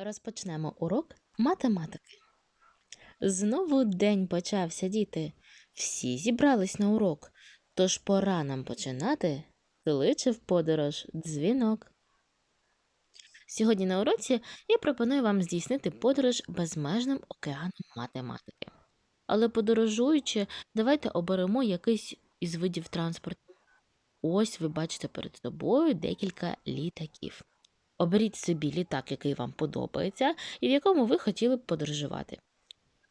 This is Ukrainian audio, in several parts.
Розпочнемо урок математики. Знову день почався, діти. Всі зібрались на урок, тож пора нам починати. Кличе в подорож дзвінок. Сьогодні на уроці я пропоную вам здійснити подорож безмежним океаном математики. Але подорожуючи, давайте оберемо якийсь із видів транспорту. Ось ви бачите перед собою декілька літаків. Оберіть собі літак, який вам подобається, і в якому ви хотіли б подорожувати.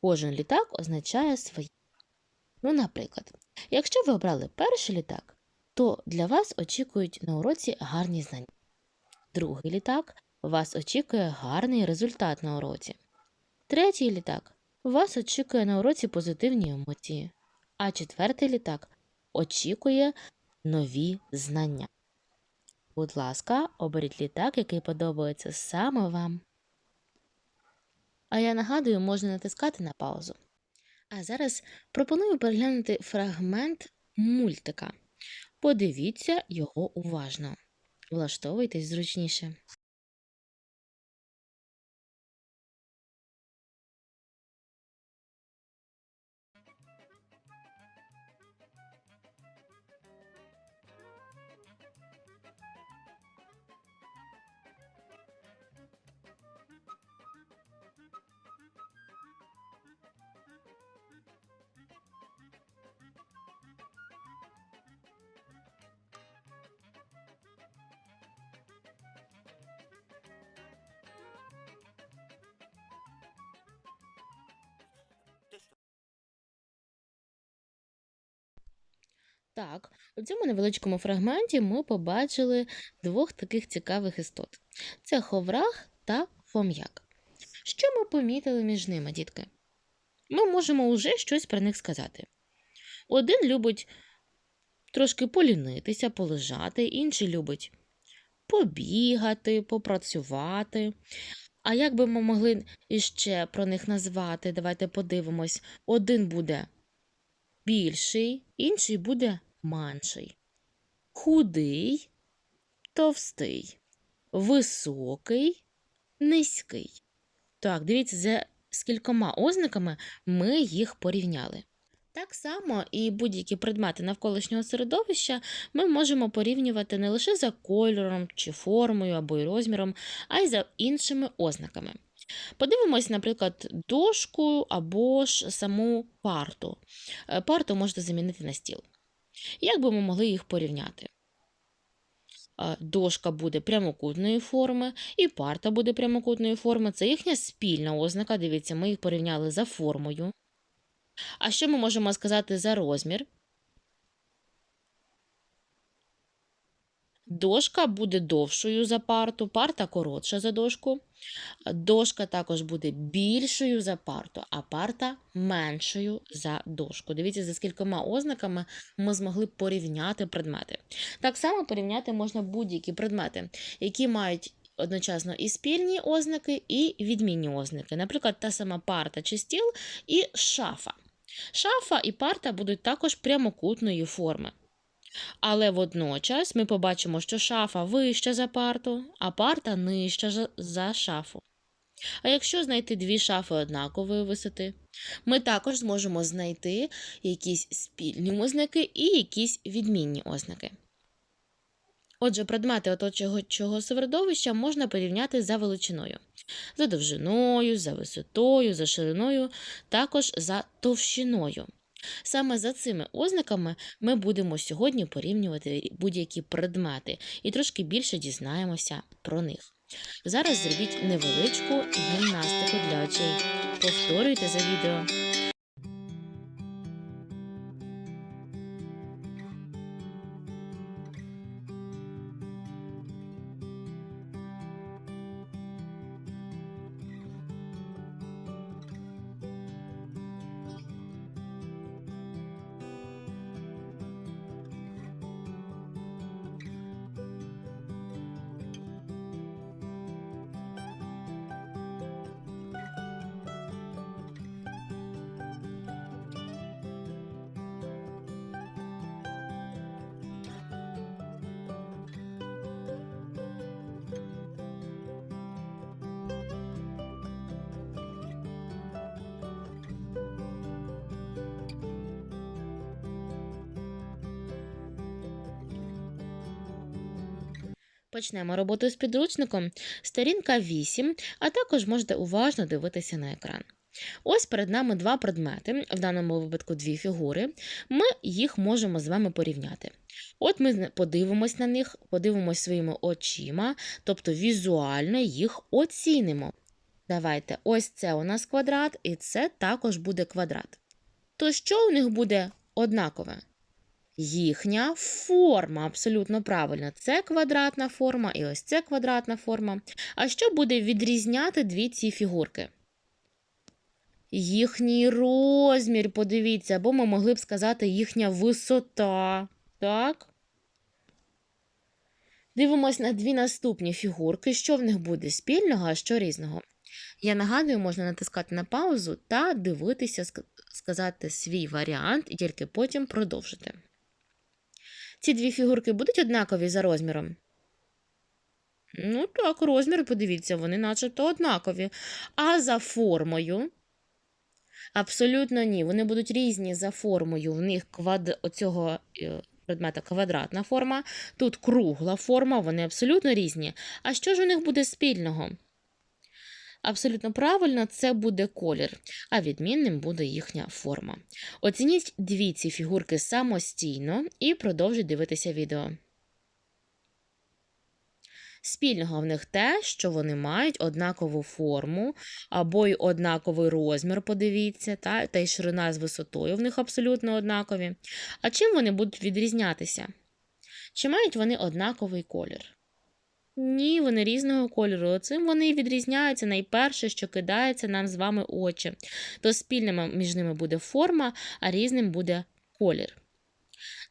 Кожен літак означає своє. Ну, наприклад, якщо ви обрали перший літак, то для вас очікують на уроці гарні знання. Другий літак вас очікує гарний результат на уроці. Третій літак вас очікує на уроці позитивні емоції. А четвертий літак очікує нові знання. Будь ласка, оберіть літак, який подобається саме вам. А я нагадую, можна натискати на паузу. А зараз пропоную переглянути фрагмент мультика. Подивіться його уважно. Влаштовуйтесь зручніше. Так, у цьому невеличкому фрагменті ми побачили двох таких цікавих істот: це ховрах та хом'як. Що ми помітили між ними, дітки? Ми можемо уже щось про них сказати. Один любить трошки полінитися, полежати, інший любить побігати, попрацювати. А як би ми могли іще про них назвати? Давайте подивимось. Один буде більший, інший буде менший. Худий, товстий, високий, низький. Так, дивіться, за скількома ознаками ми їх порівняли. Так само і будь-які предмети навколишнього середовища ми можемо порівнювати не лише за кольором чи формою або й розміром, а й за іншими ознаками. Подивимось, наприклад, дошку або ж саму парту. Е, Парту можете замінити на стіл. Як би ми могли їх порівняти? Дошка буде прямокутної форми, і парта буде прямокутної форми. Це їхня спільна ознака. Дивіться, ми їх порівняли за формою. А що ми можемо сказати за розмір? Дошка буде довшою за парту, парта коротша за дошку. Дошка також буде більшою за парту, а парта меншою за дошку. Дивіться, за скількома ознаками ми змогли порівняти предмети. Так само порівняти можна будь-які предмети, які мають одночасно і спільні ознаки, і відмінні ознаки. Наприклад, та сама парта чи стіл і шафа. Шафа і парта будуть також прямокутної форми. Але водночас ми побачимо, що шафа вища за парту, а парта нижча за- шафу. А якщо знайти дві шафи однакової висоти, ми також зможемо знайти якісь спільні ознаки і якісь відмінні ознаки. Отже, предмети оточуючого середовища можна порівняти за величиною, за довжиною, за висотою, за шириною, також за товщиною. Саме за цими ознаками ми будемо сьогодні порівнювати будь-які предмети і трошки більше дізнаємося про них. Зараз зробіть невеличку гімнастику для очей. Повторюйте за відео. Почнемо роботу з підручником. Сторінка 8, а також можете уважно дивитися на екран. Ось перед нами два предмети, в даному випадку дві фігури. Ми їх можемо з вами порівняти. От ми подивимось на них, подивимось своїми очима, тобто візуально їх оцінимо. Давайте, ось це у нас квадрат, і це також буде квадрат. То що у них буде однакове? Їхня форма, абсолютно правильно. Це квадратна форма і ось це квадратна форма. А що буде відрізняти дві ці фігурки? Їхній розмір, подивіться, або ми могли б сказати їхня висота. Так? Дивимось на дві наступні фігурки, що в них буде спільного, а що різного. Я нагадую, можна натискати на паузу та дивитися, сказати свій варіант і тільки потім продовжити. Ці дві фігурки будуть однакові за розміром? Ну, так, розмір, подивіться, вони начебто однакові. А за формою? Абсолютно ні. Вони будуть різні за формою. В них квад... оцього е, предмета квадратна форма, тут кругла форма, вони абсолютно різні. А що ж у них буде спільного? Абсолютно правильно, це буде колір, а відмінним буде їхня форма. Оцініть дві ці фігурки самостійно і продовжуйте дивитися відео. Спільного в них те, що вони мають однакову форму або й однаковий розмір, подивіться, та, та й ширина з висотою в них абсолютно однакові. А чим вони будуть відрізнятися? Чи мають вони однаковий колір? Ні, вони різного кольору. Цим вони і відрізняються найперше, що кидається нам з вами очі. То спільним між ними буде форма, а різним буде колір.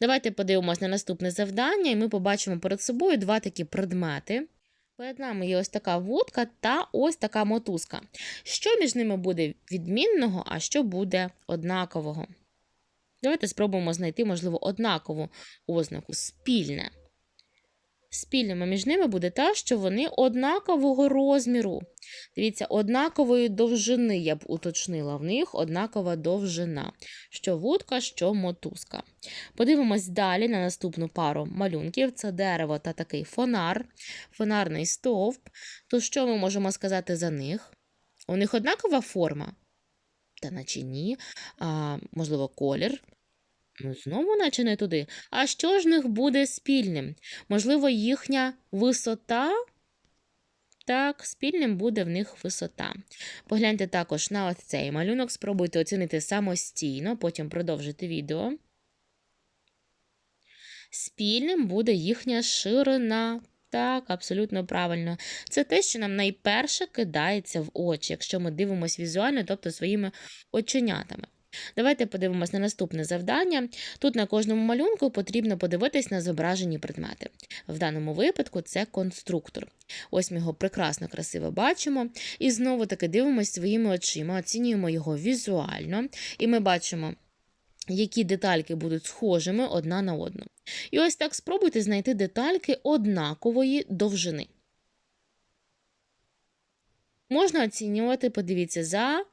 Давайте подивимося на наступне завдання, і ми побачимо перед собою два такі предмети. Перед нами є ось така вудка та ось така мотузка. Що між ними буде відмінного, а що буде однакового? Давайте спробуємо знайти, можливо, однакову ознаку спільне. Спільними між ними буде те, що вони однакового розміру. Дивіться, однакової довжини, я б уточнила, в них однакова довжина. Що вудка, що мотузка. Подивимось далі на наступну пару малюнків: це дерево та такий фонар, фонарний стовп. То що ми можемо сказати за них? У них однакова форма? Та наче ні, а, можливо, колір. Ну, знову, наче не туди. А що ж них буде спільним? Можливо, їхня висота? Так, спільним буде в них висота. Погляньте також на ось цей малюнок, спробуйте оцінити самостійно, потім продовжити відео. Спільним буде їхня ширина. Так, абсолютно правильно. Це те, що нам найперше кидається в очі, якщо ми дивимося візуально, тобто своїми оченятами. Давайте подивимось на наступне завдання. Тут на кожному малюнку потрібно подивитись на зображені предмети. В даному випадку це конструктор. Ось ми його прекрасно, красиво бачимо. І знову таки дивимося своїми очима, оцінюємо його візуально, і ми бачимо. Які детальки будуть схожими одна на одну. І ось так спробуйте знайти детальки однакової довжини. Можна оцінювати, подивіться, за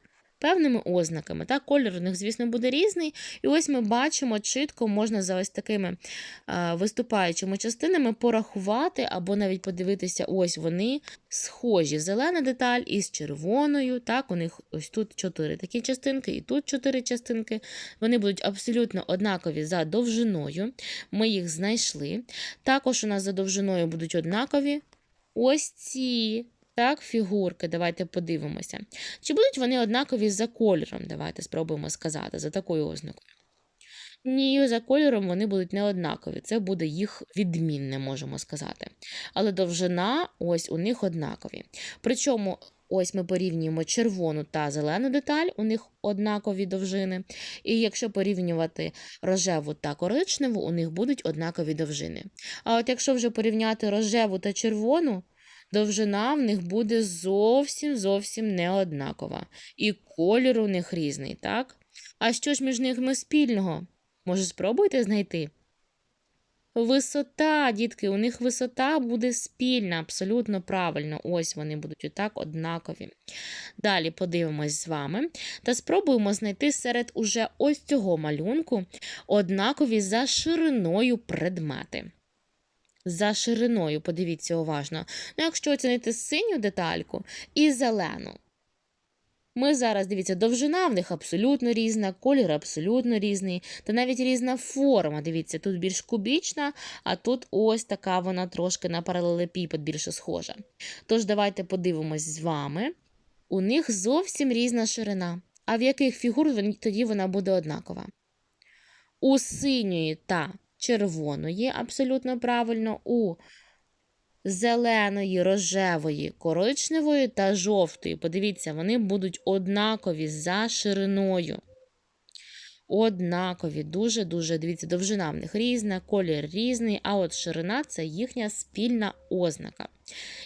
певними ознаками. Так, Колір у них, звісно, буде різний. І ось ми бачимо, чітко можна за ось такими а, виступаючими частинами порахувати, або навіть подивитися, ось вони схожі. Зелена деталь із червоною. Так, У них ось тут чотири такі частинки, і тут чотири частинки. Вони будуть абсолютно однакові за довжиною. Ми їх знайшли. Також у нас за довжиною будуть однакові. Ось ці так, фігурки, давайте подивимося. Чи будуть вони однакові за кольором? Давайте спробуємо сказати, за такою ознакою. Ні, за кольором вони будуть не однакові. Це буде їх відмінне, можемо сказати. Але довжина ось у них однакові. Причому, ось ми порівнюємо червону та зелену деталь, у них однакові довжини. І якщо порівнювати рожеву та коричневу, у них будуть однакові довжини. А от якщо вже порівняти рожеву та червону, довжина в них буде зовсім зовсім не однакова. І колір у них різний, так? А що ж між ними спільного? Може, спробуйте знайти? Висота, дітки, у них висота буде спільна, абсолютно правильно. Ось вони будуть отак однакові. Далі подивимось з вами та спробуємо знайти серед уже ось цього малюнку однакові за шириною предмети. За шириною, подивіться уважно. Ну, якщо оцінити синю детальку і зелену. Ми зараз, дивіться, довжина в них абсолютно різна, колір абсолютно різний, та навіть різна форма. Дивіться, тут більш кубічна, а тут ось така вона трошки на паралелепіпед більше схожа. Тож, давайте подивимось з вами. У них зовсім різна ширина. А в яких фігур тоді вона буде однакова? У синьої та червоної, абсолютно правильно, у зеленої, рожевої, коричневої та жовтої. Подивіться, вони будуть однакові за шириною. Однакові, дуже-дуже, дивіться, довжина в них різна, колір різний, а от ширина це їхня спільна ознака.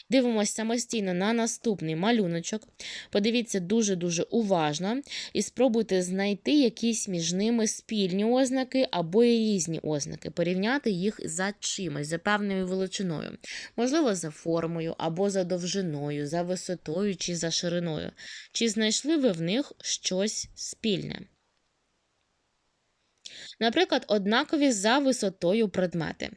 Дивимося самостійно на наступний малюночок. Подивіться дуже-дуже уважно і спробуйте знайти якісь між ними спільні ознаки або і різні ознаки, порівняти їх за чимось, за певною величиною. Можливо, за формою, або за довжиною, за висотою чи за шириною. Чи знайшли ви в них щось спільне? Наприклад, однакові за висотою предмети.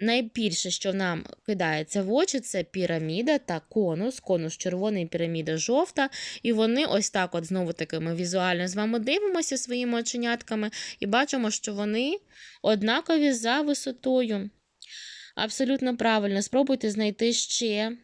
Найбільше, що нам кидається в очі, це піраміда та конус. Конус червоний, піраміда жовта. І вони ось так, от знову таки, ми візуально з вами дивимося своїми оченятками і бачимо, що вони однакові за висотою. Абсолютно правильно. Спробуйте знайти ще.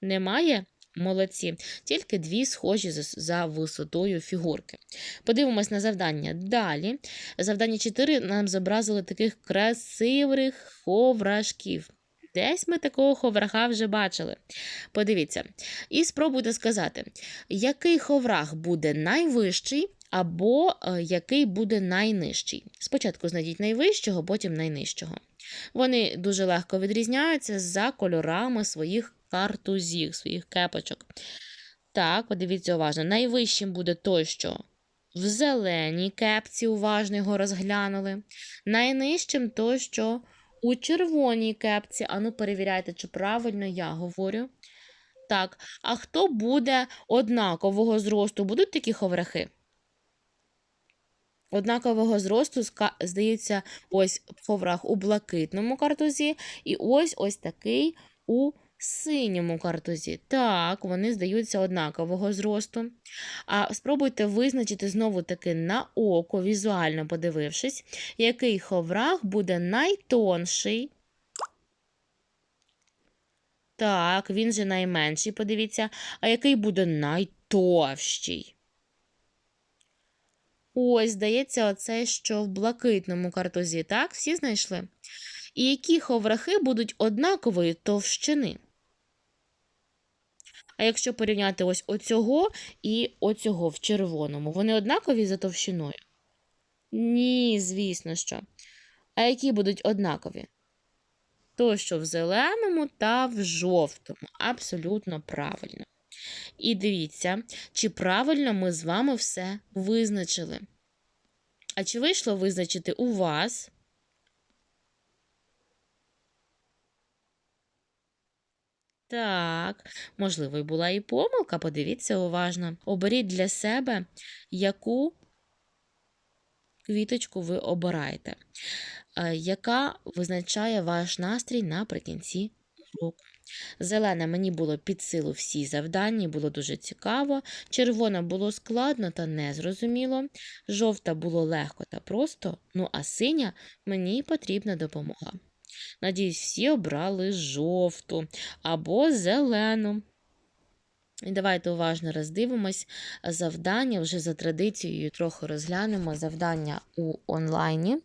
Немає? Молодці. Тільки дві схожі за висотою фігурки. Подивимось на завдання. Далі. Завдання 4 нам зобразили таких красивих ховрашків. Десь ми такого ховраха вже бачили. Подивіться. І спробуйте сказати, який ховрах буде найвищий, або е, який буде найнижчий. Спочатку знайдіть найвищого, потім найнижчого. Вони дуже легко відрізняються за кольорами своїх картузів, своїх кепочок. Так, подивіться уважно. Найвищим буде той, що в зеленій кепці уважно його розглянули. Найнижчим той, що у червоній кепці. Ану, перевіряйте, чи правильно я говорю. Так, а хто буде однакового зросту? Будуть такі ховрахи? Однакового зросту, здається, ось ховрах у блакитному картузі, і ось ось такий у синьому картузі. Так, вони здаються однакового зросту. А спробуйте визначити знову-таки на око, візуально подивившись, який ховрах буде найтонший. Так, він же найменший, подивіться, а який буде найтовщий. Ось, здається, оце, що в блакитному картузі, так? Всі знайшли? І які ховрахи будуть однакової товщини? А якщо порівняти ось оцього і оцього в червоному, вони однакові за товщиною? Ні, звісно що. А які будуть однакові? То, що в зеленому та в жовтому. Абсолютно правильно. І дивіться, чи правильно ми з вами все визначили. А чи вийшло визначити у вас? Так, можливо, і була і помилка, подивіться уважно. Оберіть для себе, яку квіточку ви обираєте, е, яка визначає ваш настрій наприкінці року. Зелена мені було під силу всі завдання, було дуже цікаво. Червона було складно та незрозуміло. Жовта було легко та просто, ну а синя мені потрібна допомога. Надіюсь, всі обрали жовту або зелену. І давайте уважно роздивимось завдання, вже за традицією трохи розглянемо завдання у онлайні.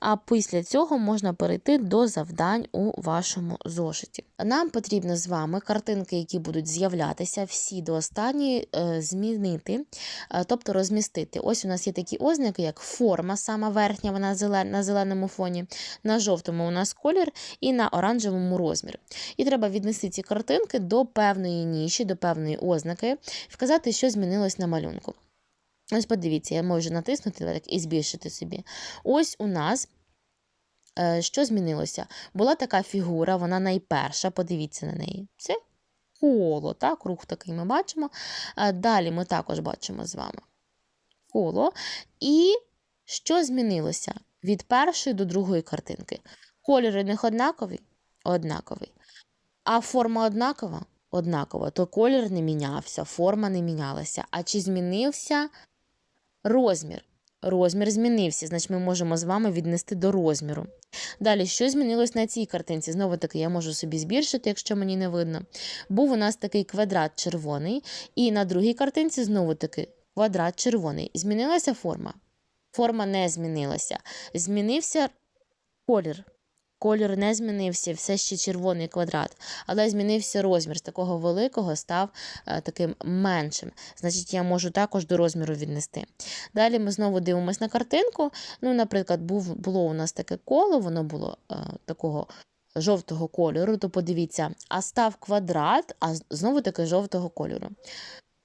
А після цього можна перейти до завдань у вашому зошиті. Нам потрібно з вами картинки, які будуть з'являтися, всі до останньої е, змінити, е, тобто розмістити. Ось у нас є такі ознаки, як форма, сама верхня, вона на зеленому фоні, на жовтому у нас колір і на оранжевому розмір. І треба віднести ці картинки до певної ніші, до певної ознаки, вказати, що змінилось на малюнку. Ось подивіться, я можу натиснути так, і збільшити собі. Ось у нас. Е, що змінилося? Була така фігура, вона найперша, подивіться на неї. Це коло, так, рух такий ми бачимо. Далі ми також бачимо з вами коло. І що змінилося? від першої до другої картинки. Колір у них однаковий? Однаковий. А форма однакова? Однакова. То колір не мінявся, форма не мінялася. А чи змінився розмір? Розмір змінився, значить ми можемо з вами віднести до розміру. Далі, що змінилось на цій картинці? Знову таки, я можу собі збільшити, якщо мені не видно. Був у нас такий квадрат червоний, і на другій картинці знову таки квадрат червоний. Змінилася форма? Форма не змінилася. Змінився колір. Колір не змінився, все ще червоний квадрат, але змінився розмір з такого великого став е, таким меншим. Значить, я можу також до розміру віднести. Далі ми знову дивимося на картинку. Ну, наприклад, був, було у нас таке коло, воно було е, такого жовтого кольору, то подивіться, а став квадрат, а знову таки жовтого кольору.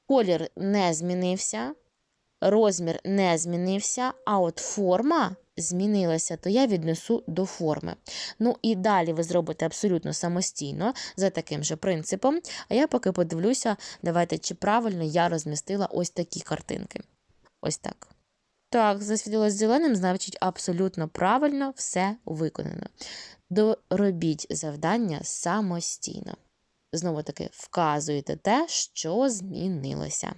Колір не змінився, розмір не змінився, а от форма змінилася, то я віднесу до форми. Ну і далі ви зробите абсолютно самостійно за таким же принципом. А я поки подивлюся, давайте, чи правильно я розмістила ось такі картинки. Ось так. Так, засвітилось зеленим, значить абсолютно правильно все виконано. Доробіть завдання самостійно. Знову таки, вказуєте те, що змінилося.